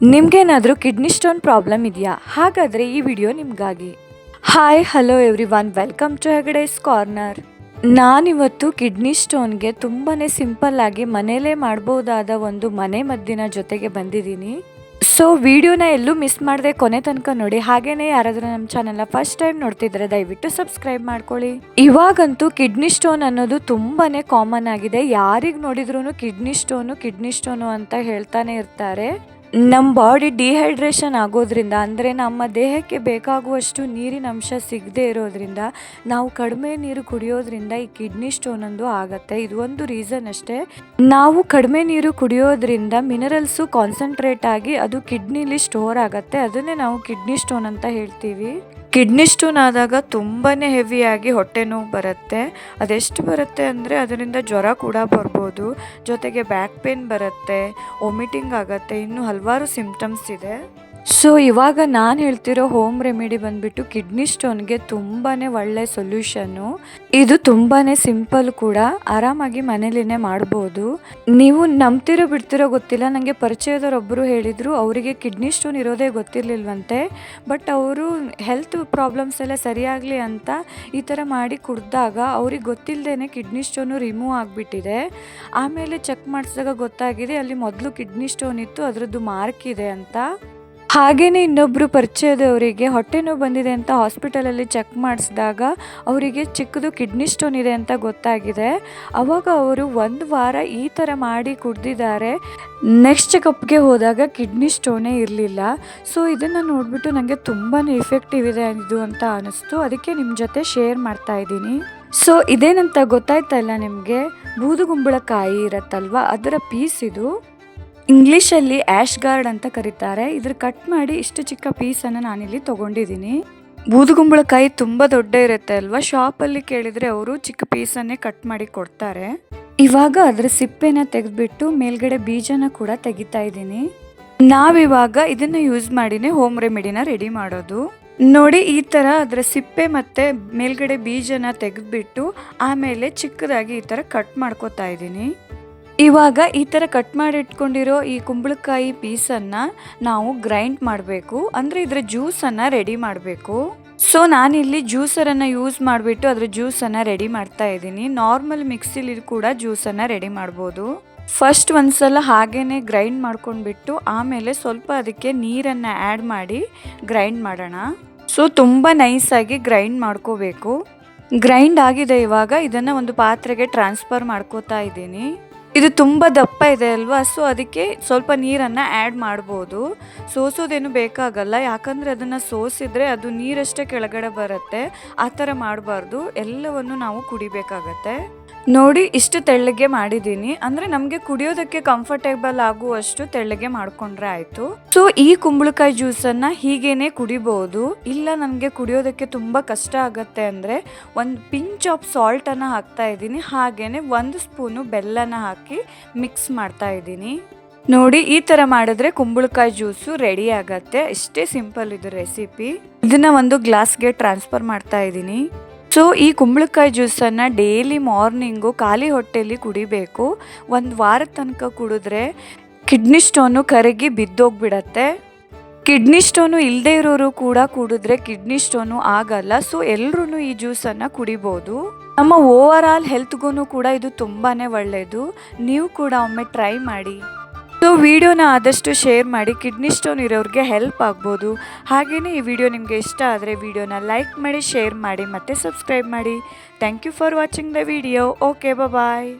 ನಿಮ್ಗೇನಾದರೂ kidney stone problem ಇದೆಯಾ? ಹಾಗಾದರೆ ಈ ವಿಡಿಯೋ ನಿಮಗಾಗಿ. Hi hello everyone welcome to Hegde's corner ನಾನಿವತ್ತು ಕಿಡ್ನಿ ಸ್ಟೋನ್ಗೆ ತುಂಬಾ ಸಿಂಪಲ್ ಆಗಿ ಮನೇಲೇ ಮಾಡ್ಬೋದಾದ ಒಂದು ಮನೆ ಮದ್ದಿನ ಜೊತೆಗೆ ಬಂದಿದ್ದೀನಿ. ಸೊ ವಿಡಿಯೋನ ಎಲ್ಲೂ ಮಿಸ್ ಮಾಡದೆ ಕೊನೆ ತನಕ ನೋಡಿ, ಹಾಗೇನೇ ಯಾರಾದರೂ ನಮ್ಮ ಚಾನೆಲ್ನ ಫಸ್ಟ್ ಟೈಮ್ ನೋಡ್ತಿದ್ರೆ ದಯವಿಟ್ಟು ಸಬ್ಸ್ಕ್ರೈಬ್ ಮಾಡ್ಕೊಳ್ಳಿ. ಇವಾಗಂತೂ ಕಿಡ್ನಿ ಸ್ಟೋನ್ ಅನ್ನೋದು ತುಂಬಾ ಕಾಮನ್ ಆಗಿದೆ. ಯಾರಿಗೆ ನೋಡಿದ್ರು ಕಿಡ್ನಿ ಸ್ಟೋನು ಕಿಡ್ನಿ ಸ್ಟೋನು ಅಂತ ಹೇಳ್ತಾನೆ ಇರ್ತಾರೆ. ನಮ್ಮ ಬಾಡಿ ಡಿಹೈಡ್ರೇಷನ್ ಆಗೋದ್ರಿಂದ, ಅಂದರೆ ನಮ್ಮ ದೇಹಕ್ಕೆ ಬೇಕಾಗುವಷ್ಟು ನೀರಿನ ಅಂಶ ಸಿಗದೆ ಇರೋದ್ರಿಂದ, ನಾವು ಕಡಿಮೆ ನೀರು ಕುಡಿಯೋದ್ರಿಂದ ಈ ಕಿಡ್ನಿ ಸ್ಟೋನ್ ಒಂದು ಆಗತ್ತೆ. ಇದು ಒಂದು ರೀಸನ್ ಅಷ್ಟೇ. ನಾವು ಕಡಿಮೆ ನೀರು ಕುಡಿಯೋದ್ರಿಂದ ಮಿನರಲ್ಸು ಕಾನ್ಸಂಟ್ರೇಟ್ ಆಗಿ ಅದು ಕಿಡ್ನಿಲಿ ಸ್ಟೋರ್ ಆಗುತ್ತೆ. ಅದನ್ನೇ ನಾವು ಕಿಡ್ನಿ ಸ್ಟೋನ್ ಅಂತ ಹೇಳ್ತೀವಿ. ಕಿಡ್ನಿ ಸ್ಟೋನ್ ಆದಾಗ ತುಂಬಾ ಹೆವಿಯಾಗಿ ಹೊಟ್ಟೆ ನೋವು ಬರುತ್ತೆ. ಅದೆಷ್ಟು ಬರುತ್ತೆ ಅಂದರೆ ಅದರಿಂದ ಜ್ವರ ಕೂಡ ಬರ್ಬೋದು. ಜೊತೆಗೆ ಬ್ಯಾಕ್ ಪೇನ್ ಬರುತ್ತೆ, ವಾಮಿಟಿಂಗ್ ಆಗುತ್ತೆ, ಇನ್ನು ಹಲವಾರು ಸಿಂಪ್ಟಮ್ಸ್ ಇದೆ. ಸೊ ಇವಾಗ ನಾನು ಹೇಳ್ತಿರೋ ಹೋಮ್ ರೆಮಿಡಿ ಬಂದ್ಬಿಟ್ಟು ಕಿಡ್ನಿ ಸ್ಟೋನ್ಗೆ ತುಂಬಾ ಒಳ್ಳೆ ಸೊಲ್ಯೂಷನ್ನು ಇದು ತುಂಬಾ ಸಿಂಪಲ್ ಕೂಡ, ಆರಾಮಾಗಿ ಮನೇಲಿನೇ ಮಾಡ್ಬೋದು. ನೀವು ನಂಬ್ತಿರೋ ಬಿಡ್ತಿರೋ ಗೊತ್ತಿಲ್ಲ ನನಗೆ ಪರಿಚಯದವರೊಬ್ಬರು ಹೇಳಿದರು, ಅವರಿಗೆ ಕಿಡ್ನಿ ಸ್ಟೋನ್ ಇರೋದೇ ಗೊತ್ತಿರಲಿಲ್ವಂತೆ. ಬಟ್ ಅವರು ಹೆಲ್ತ್ ಪ್ರಾಬ್ಲಮ್ಸ್ ಎಲ್ಲ ಸರಿಯಾಗಲಿ ಅಂತ ಈ ಥರ ಮಾಡಿ ಕುಡ್ದಾಗ ಅವ್ರಿಗೆ ಗೊತ್ತಿಲ್ಲದೇ ಕಿಡ್ನಿ ಸ್ಟೋನು ರಿಮೂವ್ ಆಗಿಬಿಟ್ಟಿದೆ. ಆಮೇಲೆ ಚೆಕ್ ಮಾಡಿಸಿದಾಗ ಗೊತ್ತಾಗಿದೆ, ಅಲ್ಲಿ ಮೊದಲು ಕಿಡ್ನಿ ಸ್ಟೋನ್ ಇತ್ತು, ಅದರದ್ದು ಮಾರ್ಕ್ ಇದೆ ಅಂತ. ಹಾಗೇನೆ ಇನ್ನೊಬ್ಬರು ಪರಿಚಯದವರಿಗೆ ಹೊಟ್ಟೆ ನೋವು ಬಂದಿದೆ ಅಂತ ಹಾಸ್ಪಿಟಲಲ್ಲಿ ಚೆಕ್ ಮಾಡಿಸಿದಾಗ ಅವರಿಗೆ ಚಿಕ್ಕದು ಕಿಡ್ನಿ ಸ್ಟೋನ್ ಇದೆ ಅಂತ ಗೊತ್ತಾಗಿದೆ. ಅವಾಗ ಅವರು ಒಂದು ವಾರ ಈ ಥರ ಮಾಡಿ ಕುಡ್ದಿದ್ದಾರೆ. ನೆಕ್ಸ್ಟ್ ಚೆಕಪ್ಗೆ ಹೋದಾಗ ಕಿಡ್ನಿ ಸ್ಟೋನೇ ಇರಲಿಲ್ಲ. ಸೊ ಇದನ್ನು ನೋಡಿಬಿಟ್ಟು ನನಗೆ ತುಂಬಾ ಎಫೆಕ್ಟಿವ್ ಇದೆ ಇದು ಅಂತ ಅನಿಸ್ತು. ಅದಕ್ಕೆ ನಿಮ್ಮ ಜೊತೆ ಶೇರ್ ಮಾಡ್ತಾ ಇದ್ದೀನಿ. ಸೊ ಇದೇನಂತ ಗೊತ್ತಾಯ್ತಲ್ಲ ನಿಮಗೆ? ಬೂದುಗುಂಬಳಕಾಯಿ ಇರತ್ತಲ್ವ? ಅದರ ಪೀಸ್ ಇದು? ಇಂಗ್ಲೀಷಲ್ಲಿ ಆ್ಯಶ್ ಗಾರ್ಡ್ ಅಂತ ಕರೀತಾರೆ. ಇದ್ರ ಕಟ್ ಮಾಡಿ ಇಷ್ಟು ಚಿಕ್ಕ ಪೀಸನ್ನು ನಾನಿಲ್ಲಿ ತೊಗೊಂಡಿದ್ದೀನಿ. ಬೂದುಗುಂಬಳಕಾಯಿ ತುಂಬ ದೊಡ್ಡ ಇರುತ್ತೆ ಅಲ್ವಾ? ಶಾಪಲ್ಲಿ ಕೇಳಿದರೆ ಅವರು ಚಿಕ್ಕ ಪೀಸನ್ನೇ ಕಟ್ ಮಾಡಿ ಕೊಡ್ತಾರೆ. ಇವಾಗ ಅದರ ಸಿಪ್ಪೆನ ತೆಗೆದ್ಬಿಟ್ಟು ಮೇಲ್ಗಡೆ ಬೀಜನ ಕೂಡ ತೆಗಿತಾ ಇದ್ದೀನಿ. ನಾವಿವಾಗ ಇದನ್ನು ಯೂಸ್ ಮಾಡಿನೇ ಹೋಮ್ ರೆಮಿಡಿನ ರೆಡಿ ಮಾಡೋದು. ನೋಡಿ, ಈ ಥರ ಅದರ ಸಿಪ್ಪೆ ಮತ್ತು ಮೇಲ್ಗಡೆ ಬೀಜನ ತೆಗೆದ್ಬಿಟ್ಟು ಆಮೇಲೆ ಚಿಕ್ಕದಾಗಿ ಈ ಥರ ಕಟ್ ಮಾಡ್ಕೋತಾ ಇದ್ದೀನಿ. ಇವಾಗ ಈ ಥರ ಕಟ್ ಮಾಡಿ ಇಟ್ಕೊಂಡಿರೋ ಈ ಕುಂಬಳಕಾಯಿ ಪೀಸನ್ನು ನಾವು ಗ್ರೈಂಡ್ ಮಾಡಬೇಕು. ಅಂದರೆ ಇದರ ಜ್ಯೂಸನ್ನು ರೆಡಿ ಮಾಡಬೇಕು. ಸೊ ನಾನಿಲ್ಲಿ ಜ್ಯೂಸರನ್ನು ಯೂಸ್ ಮಾಡಿಬಿಟ್ಟು ಅದರ ಜ್ಯೂಸನ್ನು ರೆಡಿ ಮಾಡ್ತಾ ಇದ್ದೀನಿ. ನಾರ್ಮಲ್ ಮಿಕ್ಸಿಲಿ ಕೂಡ ಜ್ಯೂಸನ್ನು ರೆಡಿ ಮಾಡ್ಬೋದು. ಫಸ್ಟ್ ಒಂದ್ಸಲ ಹಾಗೇನೆ ಗ್ರೈಂಡ್ ಮಾಡ್ಕೊಂಡ್ಬಿಟ್ಟು ಆಮೇಲೆ ಸ್ವಲ್ಪ ಅದಕ್ಕೆ ನೀರನ್ನು ಆ್ಯಡ್ ಮಾಡಿ ಗ್ರೈಂಡ್ ಮಾಡೋಣ. ಸೊ ತುಂಬ ನೈಸಾಗಿ ಗ್ರೈಂಡ್ ಮಾಡ್ಕೋಬೇಕು. ಗ್ರೈಂಡ್ ಆಗಿದೆ ಇವಾಗ ಇದನ್ನು ಒಂದು ಪಾತ್ರೆಗೆ ಟ್ರಾನ್ಸ್ಫರ್ ಮಾಡ್ಕೋತಾ ಇದ್ದೀನಿ. ಇದು ತುಂಬ ದಪ್ಪ ಇದೆ ಅಲ್ವಾ? ಸೊ ಅದಕ್ಕೆ ಸ್ವಲ್ಪ ನೀರನ್ನು ಆ್ಯಡ್ ಮಾಡ್ಬೋದು. ಸೋಸೋದೇನು ಬೇಕಾಗಲ್ಲ. ಯಾಕಂದರೆ ಅದನ್ನು ಸೋಸಿದ್ರೆ ಅದು ನೀರಷ್ಟೇ ಕೆಳಗಡೆ ಬರುತ್ತೆ. ಆ ಥರ ಮಾಡಬಾರ್ದು. ಎಲ್ಲವನ್ನು ನಾವು ಕುಡಿಬೇಕಾಗತ್ತೆ. ನೋಡಿ, ಇಷ್ಟು ತೆಳ್ಳಗೆ ಮಾಡಿದ್ದೀನಿ ಅಂದರೆ ನಮಗೆ ಕುಡಿಯೋದಕ್ಕೆ ಕಂಫರ್ಟೇಬಲ್ ಆಗುವಷ್ಟು ತೆಳ್ಳಗೆ ಮಾಡ್ಕೊಂಡ್ರೆ ಆಯಿತು. ಸೊ ಈ ಕುಂಬಳಕಾಯಿ ಜ್ಯೂಸನ್ನು ಹೀಗೇನೆ ಕುಡಿಬಹುದು ಇಲ್ಲ, ನನಗೆ ಕುಡಿಯೋದಕ್ಕೆ ತುಂಬ ಕಷ್ಟ ಆಗುತ್ತೆ ಅಂದರೆ ಒಂದು ಪಿಂಚ್ ಆಫ್ ಸಾಲ್ಟನ್ನು ಹಾಕ್ತಾ ಇದ್ದೀನಿ. ಹಾಗೇನೆ ಒಂದು ಸ್ಪೂನು ಬೆಲ್ಲನ ಹಾಕಿ ಮಿಕ್ಸ್ ಮಾಡ್ತಾ ಇದ್ದೀನಿ. ನೋಡಿ, ಈ ಥರ ಮಾಡಿದ್ರೆ ಕುಂಬಳಕಾಯಿ ಜ್ಯೂಸು ರೆಡಿ ಆಗತ್ತೆ. ಇಷ್ಟೇ ಸಿಂಪಲ್ ಇದು ರೆಸಿಪಿ ಇದನ್ನ ಒಂದು ಗ್ಲಾಸ್ಗೆ ಟ್ರಾನ್ಸ್ಫರ್ ಮಾಡ್ತಾ ಇದ್ದೀನಿ. ಸೊ ಈ ಕುಂಬಳಕಾಯಿ ಜ್ಯೂಸನ್ನು ಡೈಲಿ ಮಾರ್ನಿಂಗು ಖಾಲಿ ಹೊಟ್ಟೆಯಲ್ಲಿ ಕುಡಿಬೇಕು. ಒಂದು ವಾರದ ತನಕ ಕುಡಿದ್ರೆ ಕಿಡ್ನಿ ಸ್ಟೋನು ಕರಗಿ ಬಿದ್ದೋಗ್ಬಿಡತ್ತೆ. ಕಿಡ್ನಿ ಸ್ಟೋನು ಇಲ್ಲದೆ ಇರೋರು ಕೂಡ ಕುಡಿದ್ರೆ ಕಿಡ್ನಿ ಸ್ಟೋನು ಆಗಲ್ಲ. ಸೊ ಎಲ್ಲರೂ ಈ ಜ್ಯೂಸನ್ನು ಕುಡಿಬೋದು. ನಮ್ಮ ಓವರ್ ಆಲ್ ಹೆಲ್ತ್ಗೂ ಕೂಡ ಇದು ತುಂಬಾ ಒಳ್ಳೆಯದು ನೀವು ಕೂಡ ಒಮ್ಮೆ ಟ್ರೈ ಮಾಡಿ. ಸೊ ವಿಡಿಯೋನ ಆದಷ್ಟು ಶೇರ್ ಮಾಡಿ, ಕಿಡ್ನಿ ಸ್ಟೋನ್ ಇರೋರಿಗೆ ಹೆಲ್ಪ್ ಆಗ್ಬೋದು. ಹಾಗೆಯೇ ಈ ವಿಡಿಯೋ ನಿಮಗೆ ಇಷ್ಟ ಆದರೆ ವಿಡಿಯೋನ ಲೈಕ್ ಮಾಡಿ, ಶೇರ್ ಮಾಡಿ ಮತ್ತು ಸಬ್ಸ್ಕ್ರೈಬ್ ಮಾಡಿ. Thank you for watching the video. Okay bye